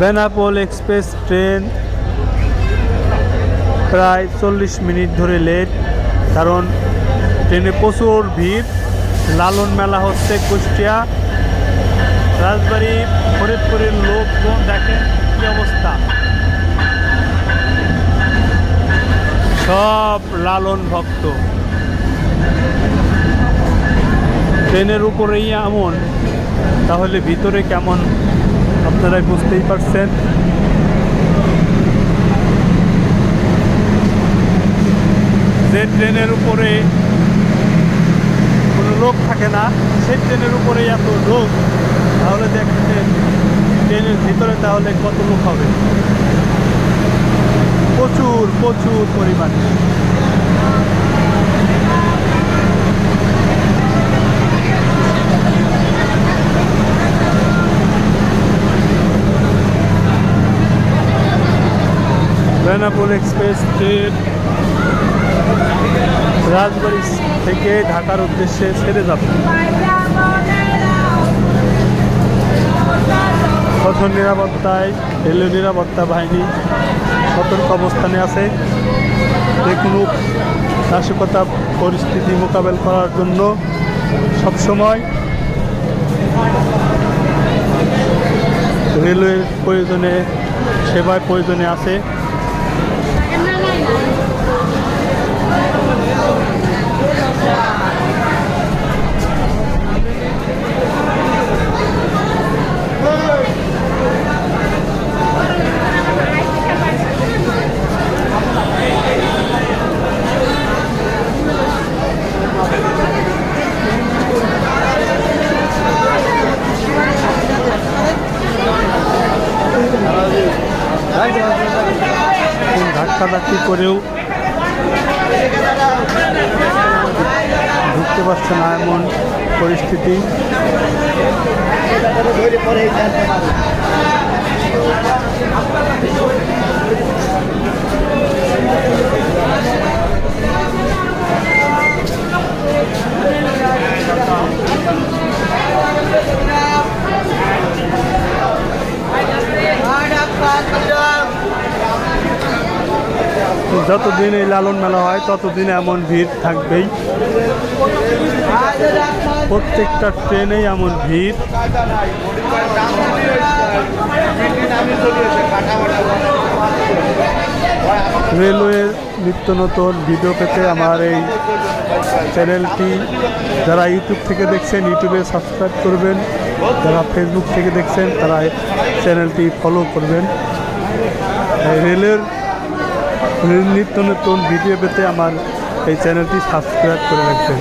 Benapole express train প্রায় চল্লিশ minute ধরে লেট, কারণ ট্রেনে প্রচুর ভিড়। লালন মেলা হচ্ছে কুষ্টিয়া। রাজবাড়ি, ফরিদপুরের লোকজন দেখেন কি অবস্থা। সব লালন ভক্ত। ট্রেনের উপরেই এমন, তাহলে ভিতরে কেমন আপনারা বুঝতেই পারছেন। যে ট্রেনের উপরে কোনো লোক থাকে না সেই ট্রেনের উপরে এত লোক, তাহলে দেখছেন ট্রেনের ভিতরে তাহলে কত লোক হবে? প্রচুর প্রচুর পরিমাণে। বেনাপোল এক্সপ্রেস ট্রেন রাজবাড়ি থেকে ঢাকার উদ্দেশ্যে ছেড়ে যাবে। কঠোর নিরাপত্তায়, রেলওয়ে নিরাপত্তা বাহিনী সতর্ক অবস্থানে আছে। যে কোনো নাশকতা পরিস্থিতি মোকাবেল করার জন্য সবসময় রেলওয়ের প্রয়োজনে, সেবায় প্রয়োজনে আছে। ধাক্কাধাক্কি করেও ঢুকতে পারছে না এমন পরিস্থিতি। যতদিন এই লালন মেলা হয়, ততদিন এমন ভিড় থাকবেই। প্রত্যেকটা ট্রেনেই এমন ভিড়। রেলওয়ে নিত্য নতুন ভিডিও পেতে আমার এই চ্যানেলটি যারা ইউটিউব থেকে দেখছেন, ইউটিউবে সাবস্ক্রাইব করবেন। যারা ফেসবুক থেকে দেখছেন, তারা চ্যানেলটি ফলো করবেন। রেলের নিত্য নতুন ভিডিও পেতে আমার এই চ্যানেলটি সাবস্ক্রাইব করে রাখবেন।